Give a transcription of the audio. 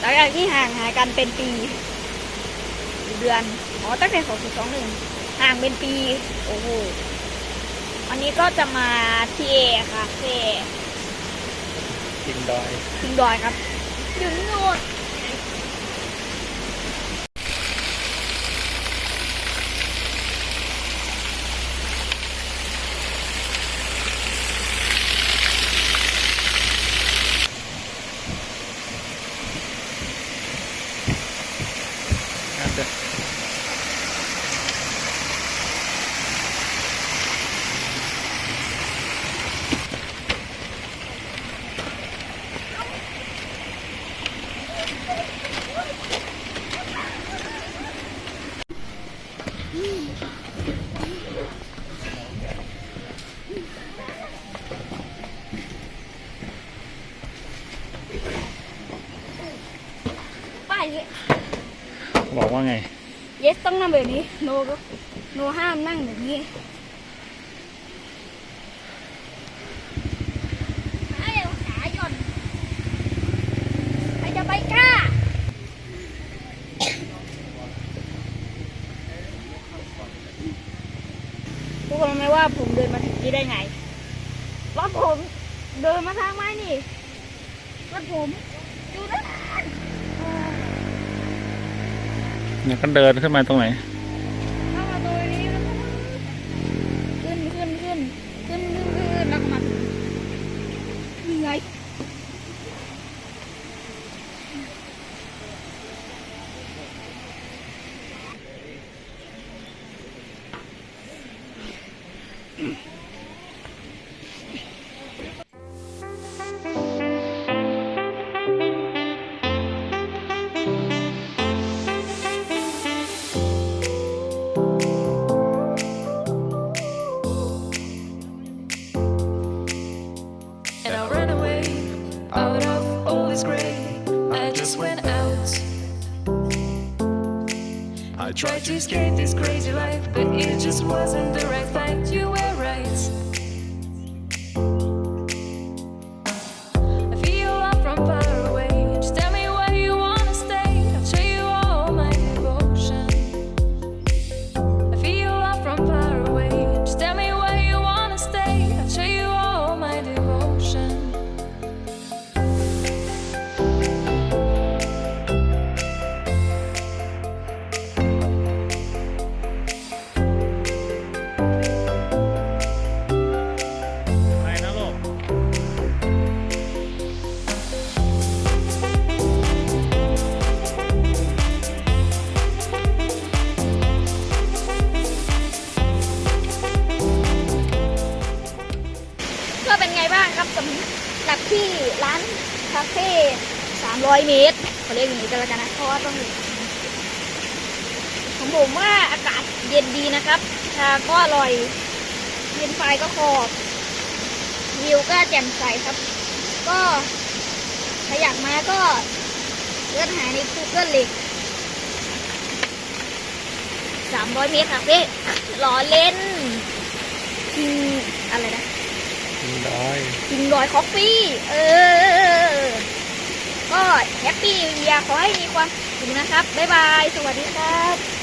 หลังจากที่ห่างหายกันเป็นปี เดือน อ๋อ ตั้งแต่สองสองหนึ่งห่างเป็นปี โอ้โหวันนี้ก็จะมาที่เอค่ะเอกินดอยทิงดอยครับอยู่นี่ 爸你。 บอกว่าไง เยสต้องนั่งแบบนี้ โนก็โนห้ามนั่งแบบนี้ขาเร็วขาหย่อนใครจะไปกล้าทุกคนไหมว่าผมเดินมาถึงนี้ได้ไงรถผมเดินมาทางไม้นี่รถผมอยู่นั่น เนี่ยก็เดินขึ้นมาตรงไหนเข้ามาตัวนี้แล้วก็ขึ้นขึ้นขึ้นขึ้นขึ้นขึ้นแล้วก็มาถึงนี่ไง And all this. I just went out. I tried to escape this crazy life, but it just wasn't the right fight. กับสำหรับที่ร้านคาเฟ่300เมตรเขาเรียกอย่างนี้กันแล้วกันนะเพราะว่าต้องผมผมว่าอากาศเย็นดีนะครับชาก็อร่อยเย็นไฟก็ขอบวิวก็แจ่มใสครับ ก็ถ้าอยากมาก็เลื่อนหาใน Google เลย300เมตรคาเฟ่ล้อเล่นกินอะไรนะ ดอยกินรอยคอฟฟี่ เออ ก็แฮปปี้เยียขอให้มีความสุขนะครับ บ๊ายบาย สวัสดีครับ